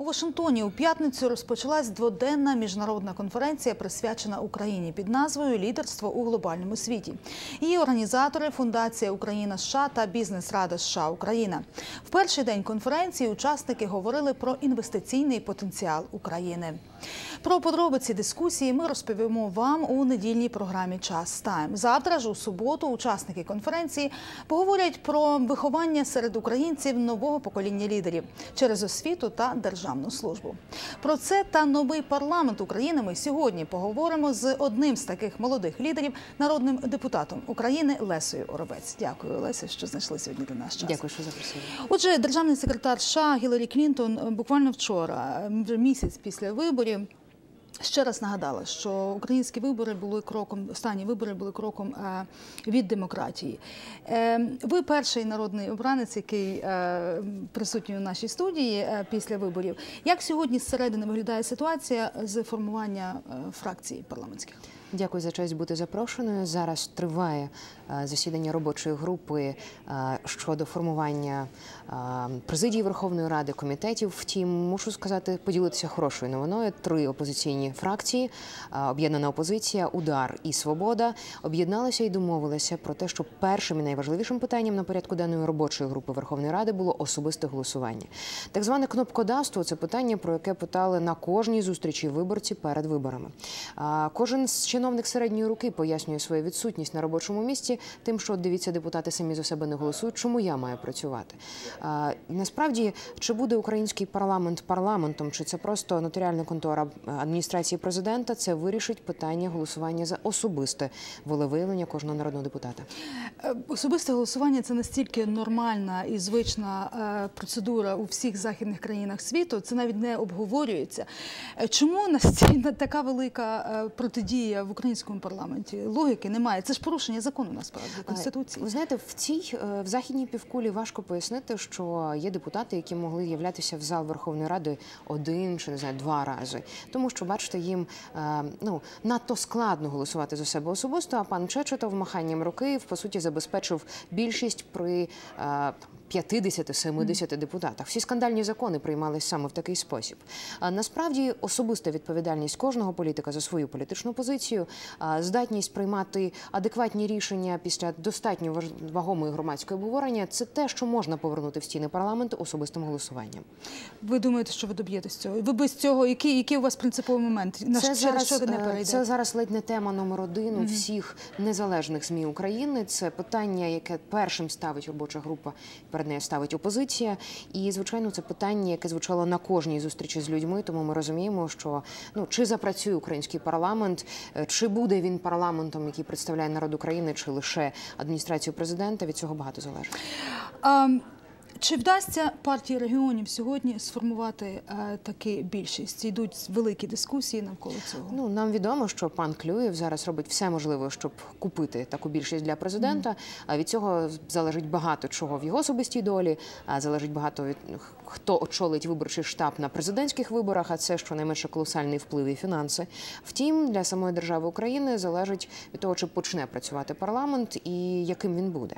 У Вашингтоні у п'ятницю розпочалась дводенна міжнародна конференція, присвячена Україні під назвою Лідерство у глобальному світі. Її організатори Фундація Україна США та Бізнес-Рада США Україна. В перший день конференції учасники говорили про інвестиційний потенціал України. Про подробиці дискусії ми розповімо вам у недільній програмі Час Тайм. Завтра ж у суботу учасники конференції поговорять про виховання серед українців нового покоління лідерів через освіту та державну службу. Про це та новий парламент України ми сьогодні поговоримо з одним з таких молодих лідерів, народним депутатом України Лесою Оробець. Дякую, Леся, що знайшли сьогодні для нас час. Дякую, що запросили. Отже, державний секретар США Гіларі Клінтон е, буквально вчора, е, вже місяць після виборів. Ще раз нагадала, що українські вибори були кроком, останні вибори були кроком е, від демократії. Е, ви перший народний обранець, який е, присутній у нашій студії після виборів. Як сьогодні зсередини виглядає ситуація з формування фракції парламентських? Дякую за честь бути запрошеною. Зараз триває е, засідання робочої групи е, щодо формування е, президії Верховної Ради комітетів. Втім, мушу сказати, поділитися хорошою новиною. Три опозиційні фракції, об'єднана опозиція, удар і свобода об'єдналися і домовилися про те, що першим і найважливішим питанням на порядку денної робочої групи Верховної Ради було особисте голосування. Так зване кнопкодавство це питання, про яке питали на кожній зустрічі виборці перед виборами. Кожен з чиновник середньої руки пояснює свою відсутність на робочому місці, тим, що дивіться, депутати самі за себе не голосують. Чому я маю працювати? А, Насправді, чи буде український парламент парламентом, чи це просто нотаріальна контора адміністрації президента, це вирішить питання голосування за особисте волевиявлення кожного народного депутата. Е, Особисте голосування це настільки нормальна і звична е, процедура у всіх західних країнах світу. Це навіть не обговорюється. Е, Чому настільки така велика протидія в українському парламенті? Логіки немає. Це ж порушення закону насправді конституції. Ви знаєте, в цій е, в західній півкулі важко пояснити, що є депутати, які могли являтися в зал Верховної Ради один чи не знаю два рази, тому що бачите, їм е, ну надто складно голосувати за себе особисто. А пан Чечетов маханням руки по суті забезпечив більшість при. Е, 50-70 депутатах. Всі скандальні закони приймались саме в такий спосіб. Насправді особиста відповідальність кожного політика за свою політичну позицію, здатність приймати адекватні рішення після достатньо вагомої громадської обговорення це те, що можна повернути в стіни парламенту особистим голосуванням. Ви думаєте, що ви доб'єтесь цього? Ви без цього, який, який у вас принциповий момент? На Це зараз, що не е, це зараз ледь не тема номер один у всіх незалежних ЗМІ України. Це питання, яке першим ставить робоча група, перед нею ставить опозиція. І, звичайно, це питання, яке звучало на кожній зустрічі з людьми. Тому ми розуміємо, що ну чи запрацює український парламент, е, чи буде він парламентом, який представляє народ України, чи лише адміністрацію президента. Від цього багато залежить. А, чи вдасться партії регіонів сьогодні сформувати е, таки більшість? Йдуть великі дискусії навколо цього. Ну нам відомо, що пан Клюєв зараз робить все можливе, щоб купити таку більшість для президента. А від цього залежить багато чого в його особистій долі. А залежить багато від хто очолить виборчий штаб на президентських виборах. А це щонайменше колосальний вплив і фінанси. Втім, для самої держави України залежить від того, чи почне працювати парламент і яким він буде.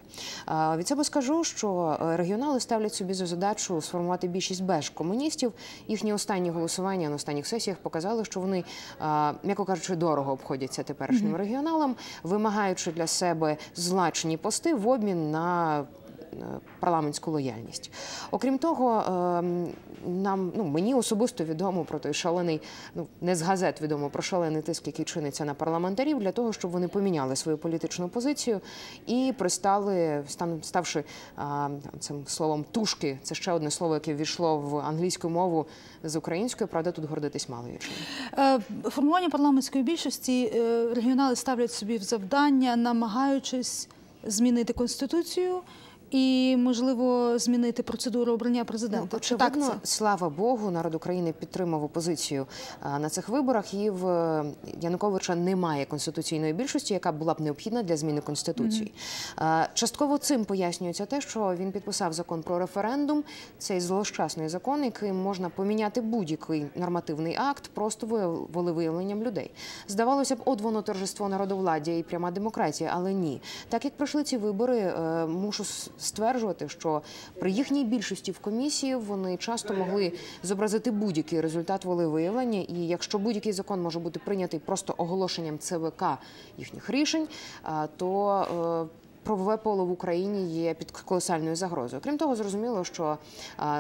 Від себе скажу, що е, регіонали ставлять собі за задачу сформувати більшість без комуністів. Їхні останні голосування на останніх сесіях показали, що вони, м'яко кажучи, дорого обходяться теперішнім регіоналам, вимагаючи для себе злачні пости в обмін на парламентську лояльність. Окрім того, ем, нам ну мені особисто відомо про той шалений, ну не з газет відомо про шалений тиск, який чиниться на парламентарів, для того, щоб вони поміняли свою політичну позицію і пристали, ставши цим словом тушки. Це ще одне слово, яке ввійшло в англійську мову з українською. Правда, тут гордитись мало є. Е, Формування парламентської більшості е, регіонали ставлять собі в завдання, намагаючись змінити конституцію і, можливо, змінити процедуру обрання президента. Чи так Очевидно, це? слава Богу, народ України підтримав опозицію на цих виборах. І в е, Януковича немає конституційної більшості, яка була б необхідна для зміни конституції. А, Частково цим пояснюється те, що він підписав закон про референдум. Цей злощасний закон, яким можна поміняти будь-який нормативний акт просто вияв- волевиявленням людей. Здавалося б, от воно торжество народовладдя і пряма демократія, але ні. Так як пройшли ці вибори, е, мушу стверджувати, що при їхній більшості в комісії вони часто могли зобразити будь-який результат волевиявлення. І якщо будь-який закон може бути прийнятий просто оголошенням ЦВК їхніх рішень, то е, Правове поле в Україні є під колосальною загрозою. Крім того, зрозуміло, що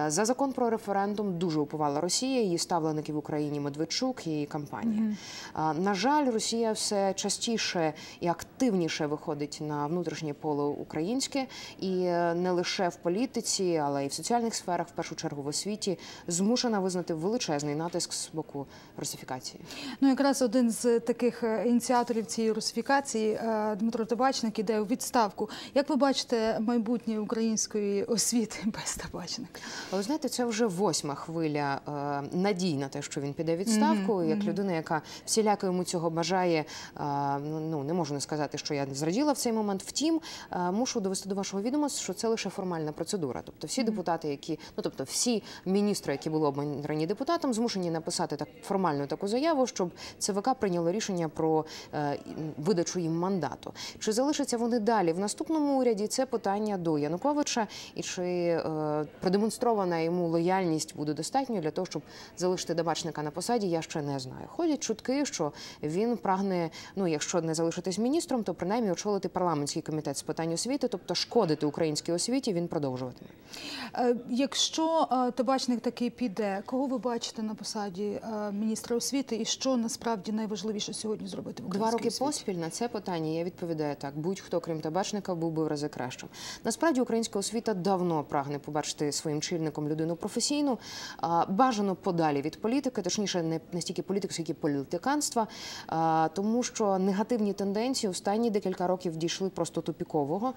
за закон про референдум дуже уповала Росія, її ставленики в Україні Медведчук і її кампанія. А, На жаль, Росія все частіше і активніше виходить на внутрішнє поле українське, і е, не лише в політиці, але й в соціальних сферах, в першу чергу в освіті, змушена визнати величезний натиск з боку русифікації. Ну, якраз один з таких е, ініціаторів цієї русифікації е, Дмитро Табачник іде у відставку. Як ви бачите майбутнє української освіти без табачника? Але знаєте, це вже восьма хвиля е, надій на те, що він піде відставку. Як людина, яка всіляко йому цього бажає, е, ну не можу не сказати, що я зраділа в цей момент. Втім, е, мушу довести до вашого відома, що це лише формальна процедура. Тобто, всі депутати, які ну тобто, всі міністри, які були обрані депутатом, змушені написати так формальну таку заяву, щоб ЦВК прийняло рішення про видачу їм мандату. Чи залишаться вони далі в наступному уряді? Це питання до Януковича, і чи е, продемонстрована йому лояльність буде достатньо для того, щоб залишити табачника на посаді? Я ще не знаю. Ходять чутки, що він прагне, ну якщо не залишитись міністром, то принаймні очолити парламентський комітет з питань освіти, тобто шкодити українській освіті, він продовжуватиме. Е, Якщо е, табачник таки піде, кого ви бачите на посаді е, міністра освіти, і що насправді найважливіше сьогодні зробити в Два роки поспіль на це питання я відповідаю так: будь-хто, крім табачника, був би в рази кращим. Насправді українська освіта давно прагне побачити своїм чільником людину професійну, бажано подалі від політики, точніше, не настільки політики, скільки політиканства, тому що негативні тенденції останні декілька років дійшли просто тупікового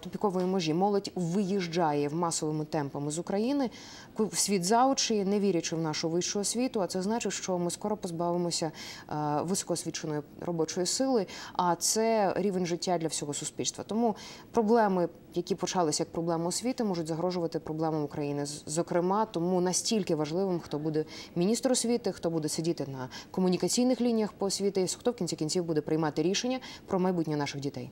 тупікової межі. Молодь виїжджає в масовими темпами з України в світ за очі, не вірячи в нашу вищу освіту. А це значить, що ми скоро позбавимося високоосвіченої робочої сили. А це рівень життя для всього суспільства. Тому проблеми, які почалися як проблеми освіти, можуть загрожувати проблемам України. Зокрема, тому настільки важливим, хто буде міністр освіти, хто буде сидіти на комунікаційних лініях по освіті, і хто в кінці кінців буде приймати рішення про майбутнє наших дітей.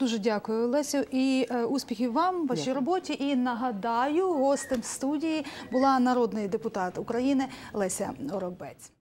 Дуже дякую, Лесю, і е, успіхів вам в вашій роботі. І нагадаю, гостем студії була народний депутат України Леся Оробець.